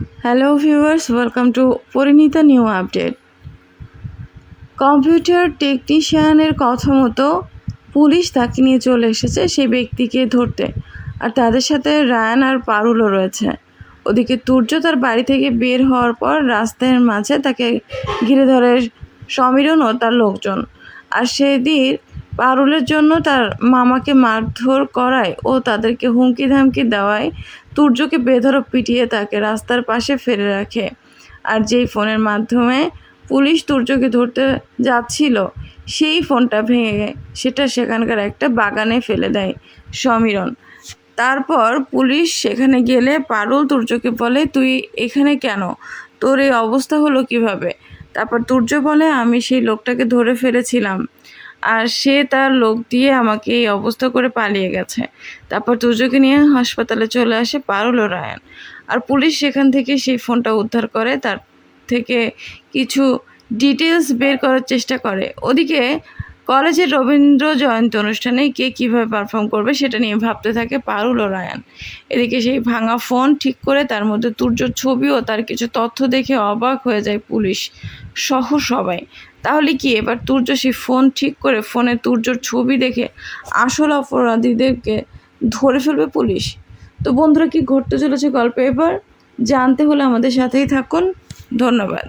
Hello viewers welcome to Parineeta new update computer টেকনিশিয়ানের কথা মতো police তাকে নিয়ে চলে এসেছে সেই ব্যক্তিকে ধরতে। আর তাদের সাথে রায়ান আর পারুলও রয়েছে। ওদিকে তুর্য তার বাড়ি থেকে বের হওয়ার পর রাস্তার মাঝে তাকে ঘিরে ধরে সমীরণ ও তার লোকজন। আর সেদিন পারুলের জন্য তার মামাকে মারধর করায় ও তাদেরকে হুমকি ধামকি দেওয়ায় তুর্যকে বেধড়ক পিটিয়ে তাকে রাস্তার পাশে ফেলে রাখে। আর যেই ফোনের মাধ্যমে পুলিশ তুর্যকে ধরতে যাচ্ছিল, সেই ফোনটা ভেঙে সেটা সেখানকার একটা বাগানে ফেলে দেয় সমীরণ। তারপর পুলিশ সেখানে গেলে পারুল তুর্যকে বলে, তুই এখানে কেন? তোর এই অবস্থা হলো কীভাবে? তারপর তুর্য বলে, আমি সেই লোকটাকে ধরে ফেলেছিলাম। আর সে তার লোক দিয়ে আমাকে এই অবস্থা করে পালিয়ে গেছে। তারপর তুর্যকে নিয়ে হাসপাতালে চলে আসে পারুল ও রায়ান। আর পুলিশ সেখান থেকে সেই ফোনটা উদ্ধার করে, তার থেকে কিছু ডিটেলস বের করার চেষ্টা করে। ওদিকে কলেজের রবীন্দ্র জয়ন্তী অনুষ্ঠানে কে কীভাবে পারফর্ম করবে সেটা নিয়ে ভাবতে থাকে পারুল ও রায়ান। এদিকে সেই ভাঙা ফোন ঠিক করে তার মধ্যে তুর্যর ছবি ও তার কিছু তথ্য দেখে অবাক হয়ে যায় পুলিশ সহ সবাই। তাহলে কি এবার তুর্য সেই ফোন ঠিক করে ফোনে তুর্যর ছবি দেখে আসল অপরাধীদেরকে ধরে ফেলবে পুলিশ? তো বন্ধুরা কি ঘটতে চলেছে গল্পে এবার? জানতে হলে আমাদের সাথেই থাকুন। ধন্যবাদ।